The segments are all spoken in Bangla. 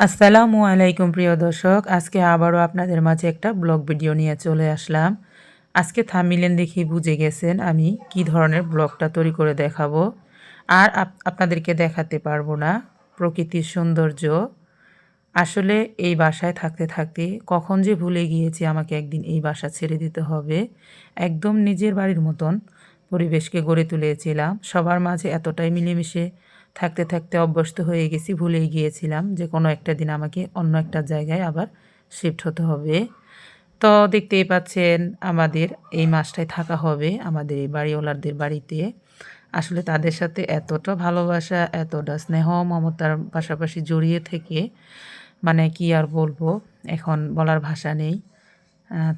আসসালামু আলাইকুম প্রিয় দর্শক, আজকে আবারও আপনাদের মাঝে একটা ব্লগ ভিডিও নিয়ে চলে আসলাম। আজকে থামিলেন দেখি বুঝে গেছেন আমি কি ধরনের ব্লগটা তৈরি করে দেখাবো। আর আপ- আপনাদেরকে দেখাতে পারব না, প্রকৃতির সৌন্দর্য। আসলে এই বাসায় থাকতে থাকতে কখন যে ভুলে গিয়েছি আমাকে একদিন এই বাসা ছেড়ে দিতে হবে। একদম নিজের বাড়ির মতন পরিবেশকে গড়ে তুলেছিলাম, সবার মাঝে এতটাই মিলেমিশে থাকতে থাকতে অভ্যস্ত হয়ে গেছি, ভুলেই গিয়েছিলাম যে কোনো একটা দিন আমাকে অন্য একটা জায়গায় আবার শিফট হতে হবে। তো দেখতেই পাচ্ছেন আমাদের এই মাসটায় থাকা হবে, আমাদের এই বাড়িওয়ালাদের বাড়িতে। আসলে তাদের সাথে এতটা ভালোবাসা, এতটা স্নেহ, মমতার পাশাপাশি জড়িয়ে থেকে মানে কি আর বলব, এখন বলার ভাষা নেই।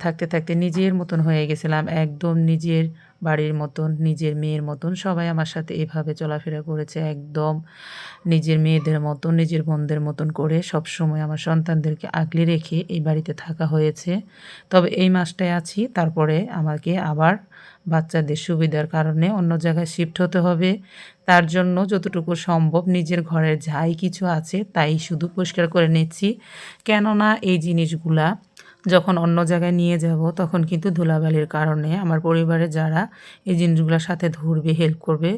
থাকতে থাকতে নিজের মতন হয়ে গেছিলাম, একদম নিজের বাড়ির মতন, নিজের মেয়ের মতন সবাই আমার সাথে এভাবে চলাফেরা করেছে একদম। নিজের মেয়েদের মতন, নিজের বোনদের মতন করে সব সময় আমার সন্তানদেরকে আগলে রেখে এই বাড়িতে থাকা হয়েছে। তবে এই মাসটায় আছি, তারপরে আমাকে আবার বাচ্চাদের সুবিধার কারণে অন্য জায়গায় শিফট হতে হবে। তার জন্য যতটুকু সম্ভব নিজের ঘরের যাই কিছু আছে তাই শুধু পরিষ্কার করে নিচ্ছি। কেননা এই জিনিসগুলা যখন অন্য জায়গায় নিয়ে যাব, তখন কিন্তু ধুলাবালির কারণে আমার পরিবারে যারা এই জিনিসগুলোর সাথে ধরবে হেল্প করবে,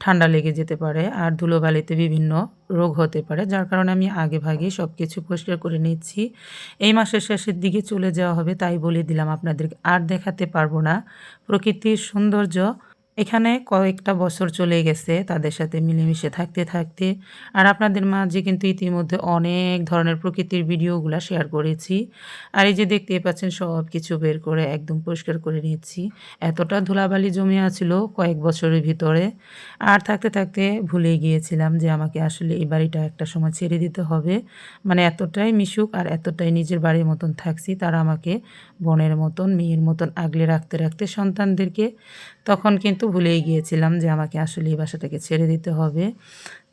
ঠান্ডা লেগে যেতে পারে আর ধুলোবালিতে বিভিন্ন রোগ হতে পারে, যার কারণে আমি আগে ভাগে সব কিছু পরিষ্কার করে নিচ্ছি। এই মাসের শেষের দিকে চলে যাওয়া হবে, তাই বলে দিলাম আপনাদেরকে, আর দেখাতে পারব না। প্রকৃতির সৌন্দর্য এখানে কয়েকটা বছর চলে গেছে তাদের সাথে মিলেমিশে থাকতে থাকতে। আর আপনাদের মাঝে কিন্তু ইতিমধ্যে অনেক ধরনের প্রকৃতির ভিডিওগুলো শেয়ার করেছি। আর এই যে দেখতেই পাচ্ছেন সব কিছু বের করে একদম পরিষ্কার করে নিয়েছি। এতটা ধুলাবালি জমে আছিল কয়েক বছরের ভিতরে। আর থাকতে থাকতে ভুলে গিয়েছিলাম যে আমাকে আসলে এই বাড়িটা একটা সময় ছেড়ে দিতে হবে। মানে এতটাই মিশুক আর এতটাই নিজের বাড়ির মতন থাকছি, তারা আমাকে বোনের মতন, মেয়ের মতন আগলে রাখতে রাখতে সন্তানদেরকে তখন কিন্তু ভুলেই গিয়েছিলাম যে আমাকে আসলে এই বাসাটাকে ছেড়ে দিতে হবে।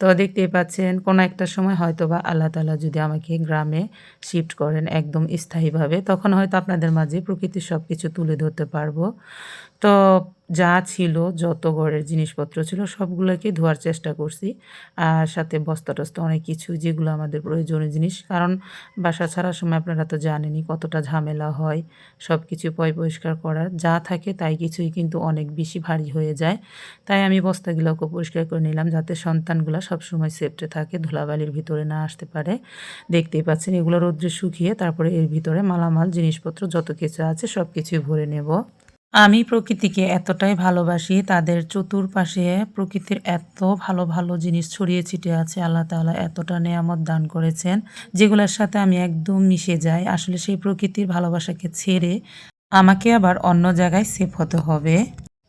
তো দেখতেই পাচ্ছেন, কোনো একটা সময় হয়তো বা আল্লাহ তালা যদি আমাকে গ্রামে শিফট করেন একদম স্থায়ীভাবে, তখন হয়তো আপনাদের মাঝে প্রকৃতির সব কিছু তুলে ধরতে পারব। তো যা ছিল, যত ঘরের জিনিসপত্র ছিল, সবগুলোকে ধোয়ার চেষ্টা করছি। আর সাথে বস্তা টস্তা অনেক কিছু, যেগুলো আমাদের প্রয়োজনীয় জিনিস। কারণ বাসা ছাড়ার সময় আপনারা তো জানেনই কতটা ঝামেলা হয় সব কিছু পয় পরিষ্কার করার। যা থাকে তাই কিছুই কিন্তু অনেক বেশি ভারী হয়ে যায়। তাই আমি বস্তাগুলোকে পরিষ্কার করে নিলাম, যাতে সন্তানগুলো সবসময় সেফটে থাকে, ধুলাবালির ভিতরে না আসতে পারে। দেখতেই পাচ্ছেন এগুলো রৌদ্রে শুকিয়ে তারপরে এর ভিতরে মালামাল, জিনিসপত্র যত কিছু আছে সব কিছুই ভরে নেব। আমি প্রকৃতিকে এতটাই ভালোবাসি, তাদের চতুর্পাশে প্রকৃতির এত ভালো ভালো জিনিস ছড়িয়ে ছিটিয়ে আছে, আল্লাহ তাআলা এতটা নেয়ামত দান করেছেন, যেগুলোর সাথে আমি একদম মিশে যাই। আসলে সেই প্রকৃতির ভালোবাসাকে ছেড়ে আমাকে আবার অন্য জায়গায় সেফ হতে হবে।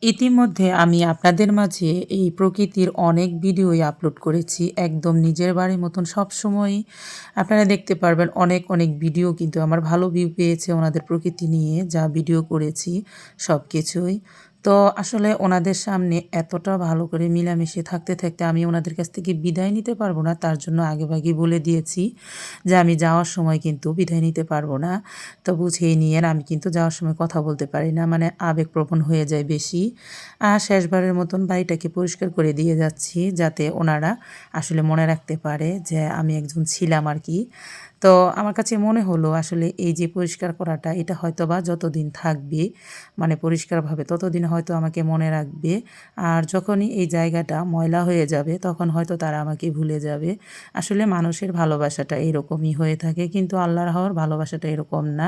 ইতিমধ্যে আমি আপনাদের মাঝে এই প্রকৃতির অনেক ভিডিওই আপলোড করেছি। একদম নিজের বাড়ির মতন সবসময়ই আপনারা দেখতে পারবেন অনেক অনেক ভিডিও কিন্তু আমার ভালো ভিউ পেয়েছে ওনাদের প্রকৃতি নিয়ে যা ভিডিও করেছি সব কিছুই তো আসলে ওনাদের সামনে এতটা ভালো করে মিলামিশে থাকতে থাকতে আমি ওনাদের কাছ থেকে বিদায় নিতে পারব না। তার জন্য আগেভাগে বলে দিয়েছি যে আমি যাওয়ার সময় কিন্তু বিদায় নিতে পারব না। তো বুঝিয়ে নিয়ে আমি কিন্তু যাওয়ার সময় কথা বলতে পারি না মানে আবেগপ্রবণ হয়ে যায় বেশি। আর শেষবারের মতন বাড়িটাকে পরিষ্কার করে দিয়ে যাচ্ছি, যাতে ওনারা আসলে মনে রাখতে পারে যে আমি একজন ছিলাম আর কি। তো আমার কাছে মনে হলো আসলে এই যে পরিষ্কার করাটা, এটা হয়তো বা যতদিন থাকবে মানে পরিষ্কারভাবে ততদিন হয়তো আমাকে মনে রাখবে। আর যখনই এই জায়গাটা ময়লা হয়ে যাবে, তখন হয়তো তারা আমাকে ভুলে যাবে। আসলে মানুষের ভালোবাসাটা এরকমই হয়ে থাকে, কিন্তু আল্লাহর হওয়ার ভালোবাসাটা এরকম না।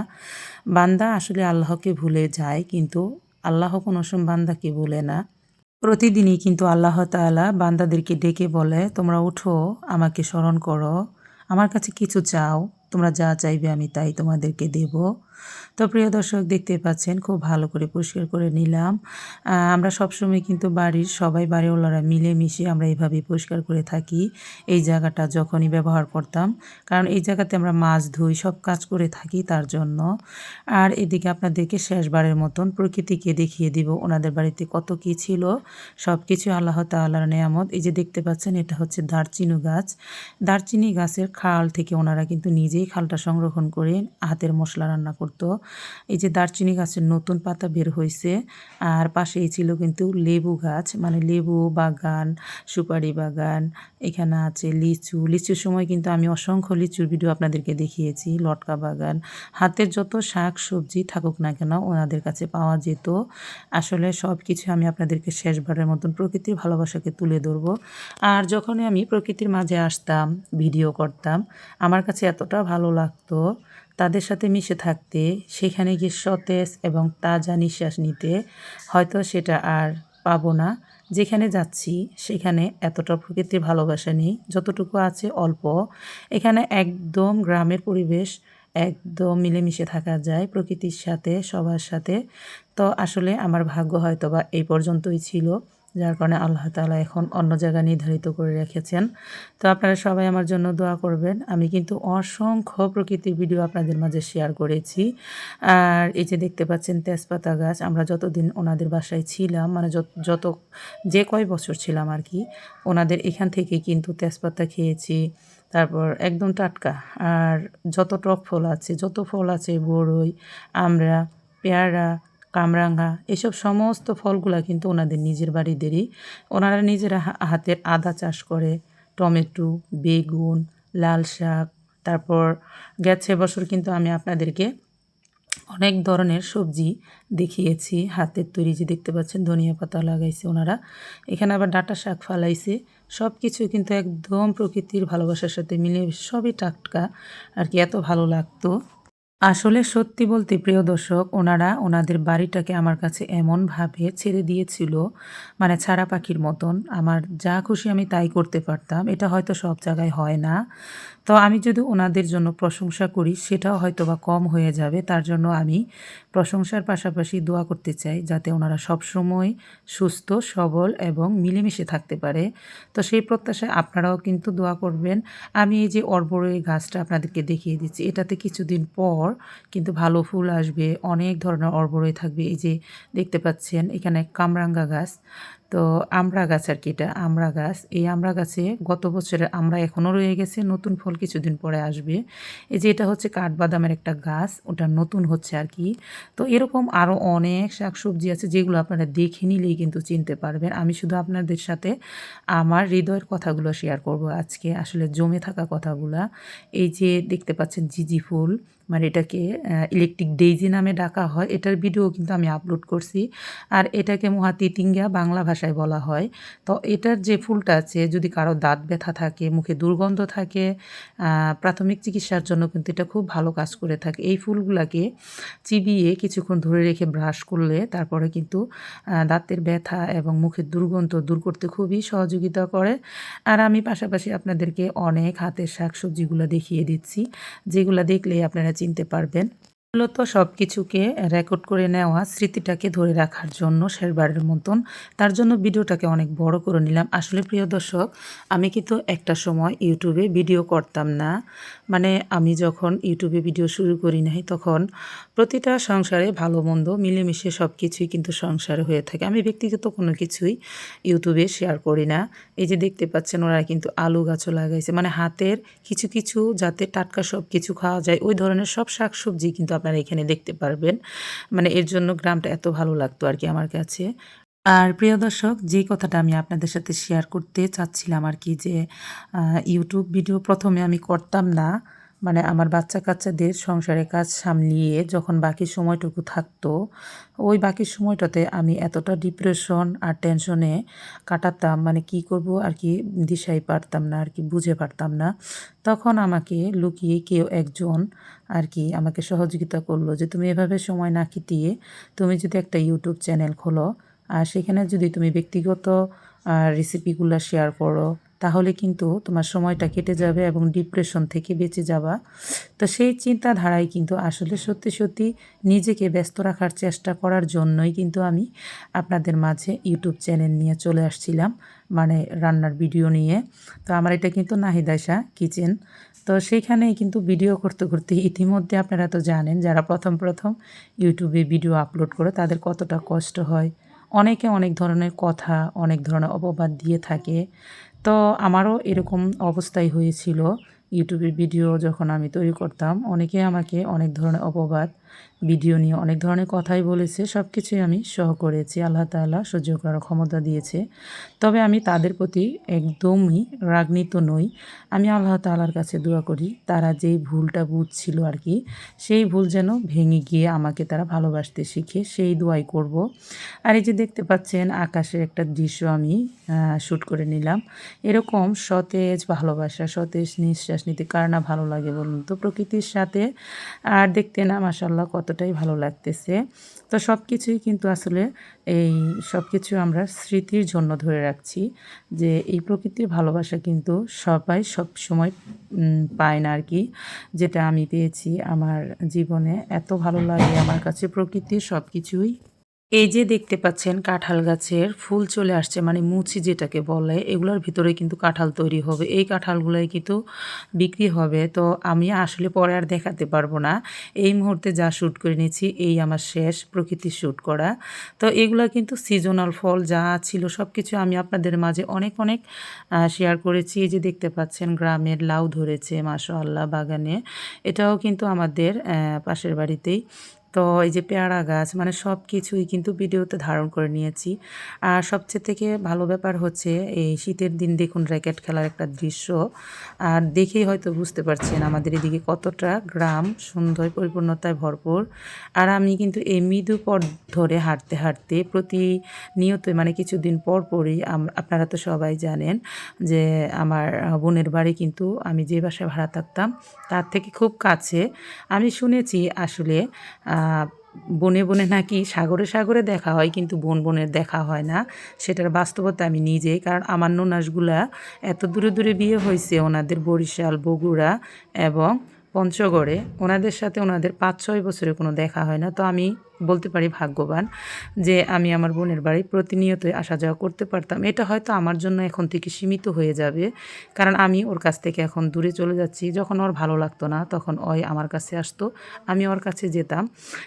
বান্দা আসলে আল্লাহকে ভুলে যায়, কিন্তু আল্লাহ কোনো সময় বান্দাকে ভুলে না। প্রতিদিনই কিন্তু আল্লাহ তাআলা বান্দাদেরকে ডেকে বলে, তোমরা উঠো, আমাকে স্মরণ করো। আমার কাছে কিছু চাও তোমরা যা চাইবে আমি তাই তোমাদেরকে দেব। তো প্রিয় দর্শক দেখতে পাচ্ছেন, খুব ভালো করে পরিষ্কার করে নিলাম। আমরা সবসময় কিন্তু বাড়ির সবাই, বাড়িওয়ালারা মিলেমিশে আমরা এইভাবেই পরিষ্কার করে থাকি। এই জায়গাটা যখনই ব্যবহার করতাম, কারণ এই জায়গাতে আমরা মাছ ধুই, সব কাজ করে থাকি তার জন্য। আর এদিকে আপনাদেরকে শেষবারের মতন প্রকৃতিকে দেখিয়ে দিব, ওনাদের বাড়িতে কত কি ছিল। সব কিছু আল্লাহ তাআলার নেয়ামত। এই যে দেখতে পাচ্ছেন, এটা হচ্ছে দারচিনি গাছ। দারচিনি গাছের খাল থেকে ওনারা কিন্তু নিজেই খালটা সংরক্ষণ করে হাতের মশলা রান্না করতো। এই যে দারচিনি গাছের নতুন পাতা বের হয়েছে আর পাশেই ছিল কিন্তু লেবু গাছ মানে লেবু বাগান, সুপারি বাগান, এখানে আছে লিচু। লিচুর সময় কিন্তু আমি অসংখ্য লিচুর ভিডিও আপনাদেরকে দেখিয়েছি, লটকা বাগান। হাতের যত শাক সবজি থাকুক না কেন, ওনাদের কাছে পাওয়া যেত। আসলে সব কিছু আমি আপনাদেরকে শেষবারের মতন প্রকৃতির ভালোবাসাকে তুলে ধরবো। আর যখনই আমি প্রকৃতির মাঝে আসতাম, ভিডিও করতাম, আমার কাছে এতটা ভালো লাগতো তাদের সাথে মিশে থাকতে, সেখানে গিয়ে সতেজ এবং তাজা নিঃশ্বাস নিতে, হয়তো সেটা আর পাবো না। যেখানে যাচ্ছি, সেখানে এতটা প্রকৃতির ভালোবাসা নেই, যতটুকু আছে অল্প। এখানে একদম গ্রামের পরিবেশ, একদম মিলেমিশে থাকা যায় প্রকৃতির সাথে, সবার সাথে। তো আসলে আমার ভাগ্য হয়তো বা এই পর্যন্তই ছিল। যার কারণে আল্লাহ তালা এখন অন্য জায়গা নির্ধারিত করে রেখেছেন। তো আপনারা সবাই আমার জন্য দোয়া করবেন। আমি কিন্তু অসংখ্য প্রকৃতির ভিডিও আপনাদের মাঝে শেয়ার করেছি। আর এই যে দেখতে পাচ্ছেন তেজপাতা গাছ, আমরা যতদিন ওনাদের বাসায় ছিলাম মানে যত যে কয় বছর ছিলাম আর কি, ওনাদের এখান থেকে কিন্তু তেজপাতা খেয়েছি। তারপর একদম টাটকা। আর যত টক ফল আছে, যত ফল আছে বড়ই আমরা, পেয়ারা কামরাঙ্গা, এসব সমস্ত ফলগুলা কিন্তু ওনাদের নিজের বাড়িদেরই। ওনারা নিজেরা হাতের আদা চাষ করে, টমেটো, বেগুন, লাল শাক, তারপর গেছে বছর কিন্তু আমি আপনাদেরকে অনেক ধরনের সবজি দেখিয়েছি, হাতের তৈরি যে দেখতে পাচ্ছেন ধনিয়া পাতা লাগাইছে ওনারা। এখানে আবার ডাটা শাক ফালাইছে সব কিছু কিন্তু একদম প্রকৃতির ভালোবাসার সাথে মিলে সবই টাটকা, আর কি এত ভালো লাগতো। আসলে সত্যি বলতে প্রিয় দর্শক, ওনারা ওনাদের বাড়িটাকে আমার কাছে এমনভাবে ছেড়ে দিয়েছিল মানে ছাড়া পাখির মতন। আমার যা খুশি আমি তাই করতে পারতাম। এটা হয়তো সব জায়গায় হয় না। তো আমি যদি ওনাদের জন্য প্রশংসা করি, সেটাও হয়তো বা কম হয়ে যাবে। তার জন্য আমি প্রশংসার পাশাপাশি দোয়া করতে চাই, যাতে ওনারা সবসময় সুস্থ, সবল এবং মিলেমিশে থাকতে পারে। তো সেই প্রত্যাশায় আপনারাও কিন্তু দোয়া করবেন। আমি এই যে অর্বরই গাছটা আপনাদেরকে দেখিয়ে দিচ্ছি, এটাতে কিছুদিন পর কিন্তু ভালো ফুল আসবে, অনেক ধরনের অর্বরই থাকবে। এই যে দেখতে পাচ্ছেন, এখানে কামরাঙ্গা গাছ। তো আমড়া গাছ আর কি এটা আমড়া গাছ। এই আমড়া গাছে গত বছরের আমরা এখনও রয়ে গেছে, নতুন ফল কিছুদিন পরে আসবে। এই যে এটা হচ্ছে কাঠবাদামের একটা গাছ, ওটা নতুন হচ্ছে আর কি। তো এরকম আরও অনেক শাকসবজি আছে যেগুলো আপনারা দেখে নিলেই কিন্তু চিনতে পারবেন। আমি শুধু আপনাদের সাথে আমার হৃদয়ের কথাগুলো শেয়ার করব আজকে। আসলে জমে থাকা কথাগুলা। এই যে দেখতে পাচ্ছেন জিজি ফুল মানে এটাকে ইলেকট্রিক ডেইজি নামে ডাকা হয়। এটার ভিডিও কিন্তু আমি আপলোড করছি। আর এটাকে মহা তিতিঙ্গা বাংলা ভাষায় বলা হয়। তো এটার যে ফুলটা আছে, যদি কারও দাঁত ব্যথা থাকে, মুখে দুর্গন্ধ থাকে প্রাথমিক চিকিৎসার জন্য কিন্তু এটা খুব ভালো কাজ করে থাকে। এই ফুলগুলাকে চিবিয়ে কিছুক্ষণ ধরে রেখে ব্রাশ করলে তারপরে কিন্তু দাঁতের ব্যথা এবং মুখের দুর্গন্ধ দূর করতে খুবই সহযোগিতা করে। আর আমি পাশাপাশি আপনাদেরকে অনেক হাতের শাক সবজিগুলো দেখিয়ে দিচ্ছি। যেগুলো দেখলেই আপনারা চিনতে পারবেন। মূলত সব কিছুকে রেকর্ড করে নেওয়া স্মৃতিটাকে ধরে রাখার জন্য শেরবারের মতন। তার জন্য ভিডিওটাকে অনেক বড় করে নিলাম। আসলে প্রিয় দর্শক, আমি কিন্তু একটা সময় ইউটিউবে ভিডিও করতাম না। মানে আমি যখন ইউটিউবে ভিডিও শুরু করি নাই, তখন প্রতিটা সংসারে ভালো, মন্দ, মিলেমিশে সব কিছুই কিন্তু সংসারে হয়ে থাকে। আমি ব্যক্তিগত কোনো কিছুই ইউটিউবে শেয়ার করি না। এই যে দেখতে পাচ্ছেন, ওরা কিন্তু আলু গাছও লাগাইছে। মানে হাতের কিছু কিছু যাতে টাটকা সব কিছু খাওয়া যায়, ওই ধরনের সব শাকসবজি কিন্তু আপনারা এখানে দেখতে পারবেন। মানে এর জন্য গ্রামটা এত ভালো লাগতো আর কি আমার কাছে। আর প্রিয় দর্শক, যে কথাটা আমি আপনাদের সাথে শেয়ার করতে চাচ্ছিলাম আর কি যে ইউটিউব ভিডিও প্রথমে আমি করতাম না। মানে আমার বাচ্চা কাচ্চাদের সংসারের কাজ সামলিয়ে যখন বাকি সময়টুকু থাকতো, ওই বাকি সময়টাতে আমি এতটা ডিপ্রেশন আর টেনশনে কাটাতাম মানে কি করব আর কি দিশাই পারতাম না, আর কি বুঝে পারতাম না। তখন আমাকে লুকিয়ে কেউ একজন আর কি আমাকে সহযোগিতা করল যে, তুমি এভাবে সময় না কিটিয়ে তুমি যদি একটা ইউটিউব চ্যানেল খোলো, আর সেখানে যদি তুমি ব্যক্তিগত রেসিপিগুলো শেয়ার করো তাহলে কিন্তু তোমার সময়টা কেটে যাবে এবং ডিপ্রেশন থেকে বেঁচে যাবা। তো সেই চিন্তাধারায় কিন্তু আসলে সত্যি সত্যি নিজেকে ব্যস্ত রাখার চেষ্টা করার জন্যই কিন্তু আমি আপনাদের মাঝে ইউটিউব চ্যানেল নিয়ে চলে আসছিলাম মানে রান্নার ভিডিও নিয়ে। তো আমার এটা কিন্তু নাহিদাইশা কিচেন। তো সেইখানে কিন্তু ভিডিও করতে করতে ইতিমধ্যে আপনারা তো জানেন, যারা প্রথম প্রথম ইউটিউবে ভিডিও আপলোড করে তাদের কতটা কষ্ট হয়। অনেকে অনেক ধরনের কথা, অনেক ধরনের অপবাদ দিয়ে থাকে। তো আমারও এরকম অবস্থাই হয়েছিল। ইউটিউবের ভিডিও যখন আমি তৈরি করতাম, অনেকে আমাকে অনেক ধরনের অপবাদ ভিডিও নিয়ে অনেক ধরনের কথাই বলেছে সব কিছুই আমি সহ করেছি, আল্লাহ তাআলা সহ্য করার ক্ষমতা দিয়েছে। তবে আমি তাদের প্রতি একদমই রাগনিত নই। আমি আল্লাহ তাআলার কাছে দোয়া করি, তারা যেই ভুলটা বুঝছিল আর কি সেই ভুল যেন ভেঙে গিয়ে আমাকে তারা ভালোবাসতে শিখে সেই দোয়াই করব। আর এই যে দেখতে পাচ্ছেন, আকাশের একটা দৃশ্য আমি শ্যুট করে নিলাম। এরকম সতেজ ভালোবাসা, সতেজ নিঃশ্বাস নিতে কার না ভালো লাগে বলুন তো? প্রকৃতির সাথে। আর দেখতে না মাসাল্লাহ কতটাই ভালো লাগতেছে। তো সব কিছুই কিন্তু আসলে এই সব কিছু আমরা স্মৃতির জন্য ধরে রাখছি যে এই প্রকৃতির ভালোবাসা কিন্তু সবাই সব সময় পায় না আর কি যেটা আমি পেয়েছি আমার জীবনে। এত ভালো লাগে আমার কাছে প্রকৃতির সব কিছুই এই যে দেখতে পাচ্ছেন কাঁঠাল গাছের ফুল চলে আসছে মানে মুচি যেটাকে বলে, এগুলোর ভিতরে কিন্তু কাঁঠাল তৈরি হবে। এই কাঁঠালগুলোই কিন্তু বিক্রি হবে। তো আমি আসলে পরে আর দেখাতে পারব না। এই মুহূর্তে যা শ্যুট করে নিয়েছি, এই আমার শেষ প্রকৃতি শ্যুট করা। তো এগুলো কিন্তু সিজনাল ফল, যা ছিল সব কিছু আমি আপনাদের মাঝে অনেক অনেক শেয়ার করেছি। এই যে দেখতে পাচ্ছেন গ্রামের লাউ ধরেছে মাশা আল্লাহ বাগানে। এটাও কিন্তু আমাদের পাশের বাড়িতেই। তো এই যে পেয়ারা গাছ মানে সব কিছুই কিন্তু ভিডিওতে ধারণ করে নিয়েছি। আর সবচেয়ে থেকে ভালো ব্যাপার হচ্ছে, এই শীতের দিন দেখুন র্যাকেট খেলার একটা দৃশ্য। আর দেখেই হয়তো বুঝতে পারছেন আমাদের এদিকে কতটা গ্রাম সুন্দর, পরিপূর্ণতায় ভরপুর। আর আমি কিন্তু এই মৃদু পথ ধরে হাঁটতে হাঁটতে প্রতিনিয়ত মানে কিছুদিন পর পরই আপনারা তো সবাই জানেন যে আমার বোনের বাড়ি কিন্তু আমি যে বাসায় ভাড়া থাকতাম, তার থেকে খুব কাছে। আমি শুনেছি আসলে বনে বনে নাকি সাগরে সাগরে দেখা হয়, কিন্তু বন বনের দেখা হয় না। সেটার বাস্তবতা আমি নিজেই, কারণ আমার ননাসগুলা এত দূরে দূরে বিয়ে হয়েছে, ওনাদের বরিশাল, বগুড়া এবং পঞ্চগড়ে। ওনাদের সাথে ওনাদের পাঁচ ছয় বছরে কোনো দেখা হয় না। তো আমি বলতে পারি ভাগ্যবান যে আমি আমার বোনের বাড়ি প্রতিনিয়তই আসা যাওয়া করতে পারতাম। এটা হয়তো আমার জন্য এখন থেকে সীমিত হয়ে যাবে। কারণ আমি ওর কাছ থেকে এখন দূরে চলে যাচ্ছি। যখন ওর ভালো লাগতো না, তখন ওই আমার কাছে আসতো, আমি ওর কাছে যেতাম।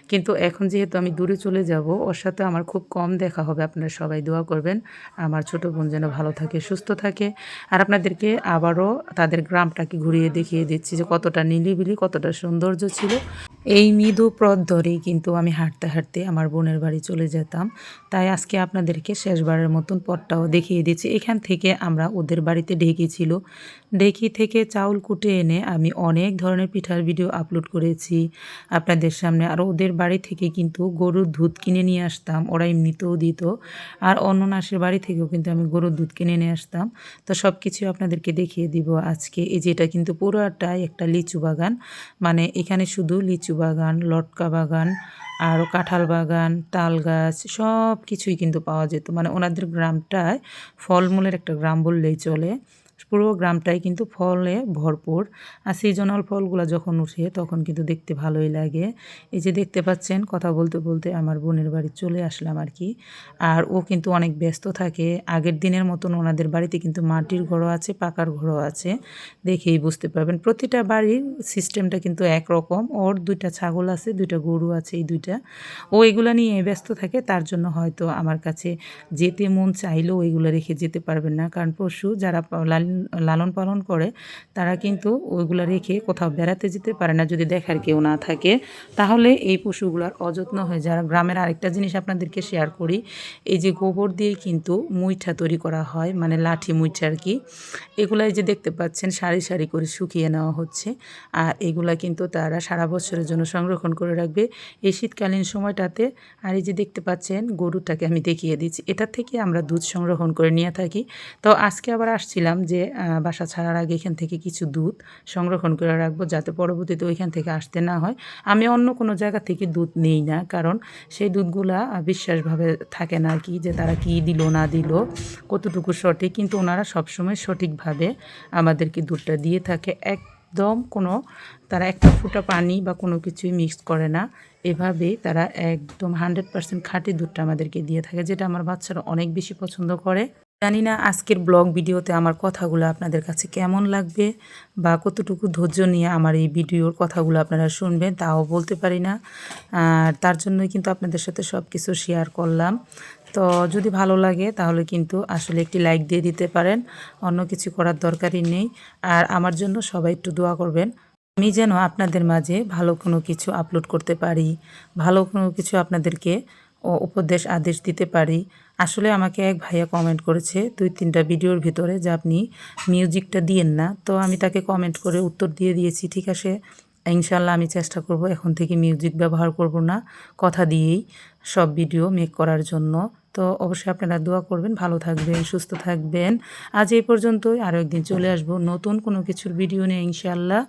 কিন্তু এখন যেহেতু আমি দূরে চলে যাব, ওর সাথে আমার খুব কম দেখা হবে। আপনারা সবাই দোয়া করবেন। আমার ছোট বোন যেন ভালো থাকে, সুস্থ থাকে। আর আপনাদেরকে আবারও তাদের গ্রামটাকে ঘুরিয়ে দেখিয়ে দিচ্ছি যে কতটা নিলিবিলি, কতটা সৌন্দর্য ছিল। এই মৃদু পথ ধরেই কিন্তু আমি হাঁটতে হাঁটতে হাঁটতে আমার বোনের বাড়ি চলে যেতাম। তাই আজকে আপনাদেরকে শেষবারের মতন পথটাও দেখিয়ে দিচ্ছি। এখান থেকে আমরা ওদের বাড়িতে ঢেকি ঢেকি থেকে চাউল কুটে এনে আমি অনেক ধরনের পিঠার ভিডিও আপলোড করেছি। আপনাদের সামনে আর ওদের বাড়ি থেকে কিন্তু গরুর দুধ কিনে নিয়ে আসতাম, ওরা এমনিতেও দিত। আর অন্য নাসের বাড়ি থেকেও কিন্তু আমি গরুর দুধ কিনে নিয়ে আসতাম। তো সব কিছু আপনাদেরকে দেখিয়ে দিব আজকে। এই যেটা কিন্তু পুরোটাই একটা লিচু বাগান। মানে এখানে শুধু লিচু বাগান, লটকা বাগান আরও কাঁঠাল বাগান, তাল গাছ সব কিছুই কিন্তু পাওয়া যেত। মানে ওনাদের গ্রামটায় ফলমূলের একটা গ্রাম বললেই চলে। পুরো গ্রামটাই কিন্তু ফলে ভরপুর। আর সিজনাল ফলগুলো যখন উঠে, তখন কিন্তু দেখতে ভালোই লাগে। এই যে দেখতে পাচ্ছেন, কথা বলতে বলতে আমার বোনের বাড়ি চলে আসলাম আর কি। আর ও কিন্তু অনেক ব্যস্ত থাকে। আগের দিনের মতন ওনাদের বাড়িতে কিন্তু মাটির ঘরও আছে, পাকার ঘরও আছে। দেখেই বুঝতে পারবেন, প্রতিটা বাড়ির সিস্টেমটা কিন্তু একরকম। ওর দুইটা ছাগল আছে, দুইটা গরু আছে, এই দুইটা। ও এগুলো নিয়ে ব্যস্ত থাকে, তার জন্য হয়তো আমার কাছে যেতে মন চাইলেও এগুলো রেখে যেতে পারবেন না। কারণ পশু, যারা লালন পালন করে, তারা কিন্তু ওইগুলো রেখে কোথাও বেড়াতে যেতে পারে না যদি দেখার কেউ না থাকে। তাহলে এই পশুগুলার অযত্ন হয়ে যারা গ্রামের আরেকটা জিনিস আপনাদেরকে শেয়ার করি, এই যে গোবর দিয়ে কিন্তু মুইঠা তৈরি করা হয় মানে লাঠি মুইঠা আর কি, এগুলাই যে দেখতে পাচ্ছেন সারি সারি করে শুকিয়ে নেওয়া হচ্ছে, আর এগুলা কিন্তু তারা সারা বছরের জন্য সংরক্ষণ করে রাখবে। এই শীতকালীন সময়টাতে, আর এই যে দেখতে পাচ্ছেন গরুটাকে আমি দেখিয়ে দিচ্ছি, এটার থেকে আমরা দুধ সংরক্ষণ করে নিয়ে থাকি। তো আজকে আবার আসছিলাম যে বাসা ছাড়ার আগে এখান থেকে কিছু দুধ সংরক্ষণ করে রাখব যাতে পরবর্তীতে ওইখান থেকে আসতে না হয়। আমি অন্য কোনো জায়গা থেকে দুধ নেই না, কারণ সেই দুধগুলা বিশ্বাসভাবে থাকে না কি, যে তারা কি দিল, না দিল, কতটুকু সঠিক, কিন্তু ওনারা সবসময় সঠিকভাবে আমাদেরকে দুধটা দিয়ে থাকে। এক একদম কোনো, তারা একটা ফুটা পানি বা কোনো কিছুই মিক্স করে না, এভাবেই তারা একদম হান্ড্রেড পার্সেন্ট খাঁটি দুধটা আমাদেরকে দিয়ে থাকে, যেটা আমার বাচ্চারা অনেক বেশি পছন্দ করে। জানি না আজকের ব্লগ ভিডিওতে আমার কথাগুলো আপনাদের কাছে কেমন লাগবে বা কতটুকু ধৈর্য নিয়ে আমার এই ভিডিওর কথাগুলো আপনারা শুনবেন তাও বলতে পারি না। আর তার জন্যই কিন্তু আপনাদের সাথে সব কিছু শেয়ার করলাম। তো যদি ভালো লাগে তাহলে কিন্তু আসলে একটি লাইক দিয়ে দিতে পারেন, অন্য কিছু করার দরকারই নেই। আর আমার জন্য সবাই একটু দোয়া করবেন, আমি যেন আপনাদের মাঝে ভালো কোনো কিছু আপলোড করতে পারি, ভালো কোনো কিছু আপনাদেরকে উপদেশ আদেশ দিতে পারি। আসলে আমাকে এক ভাইয়া কমেন্ট করেছে দুই তিনটা ভিডিওর ভিতরে যে আপনি মিউজিকটা দিয়েন না। তো আমি তাকে কমেন্ট করে উত্তর দিয়ে দিয়েছি, ঠিক আছে ইনশাল্লাহ আমি চেষ্টা করব এখন থেকে মিউজিক ব্যবহার করব না। কথা দিয়েই সব ভিডিও মেক করার জন্য। তো অবশ্যই আপনারা দোয়া করবেন, ভালো থাকবেন, সুস্থ থাকবেন। আজ এই পর্যন্তই, আরও একদিন চলে আসব নতুন কোনো কিছুর ভিডিও নিয়ে ইনশাল্লাহ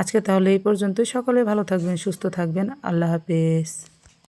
আজকে তাহলে এই পর্যন্তই। সকলে ভালো থাকবেন, সুস্থ থাকবেন। আল্লাহ হাফেজ।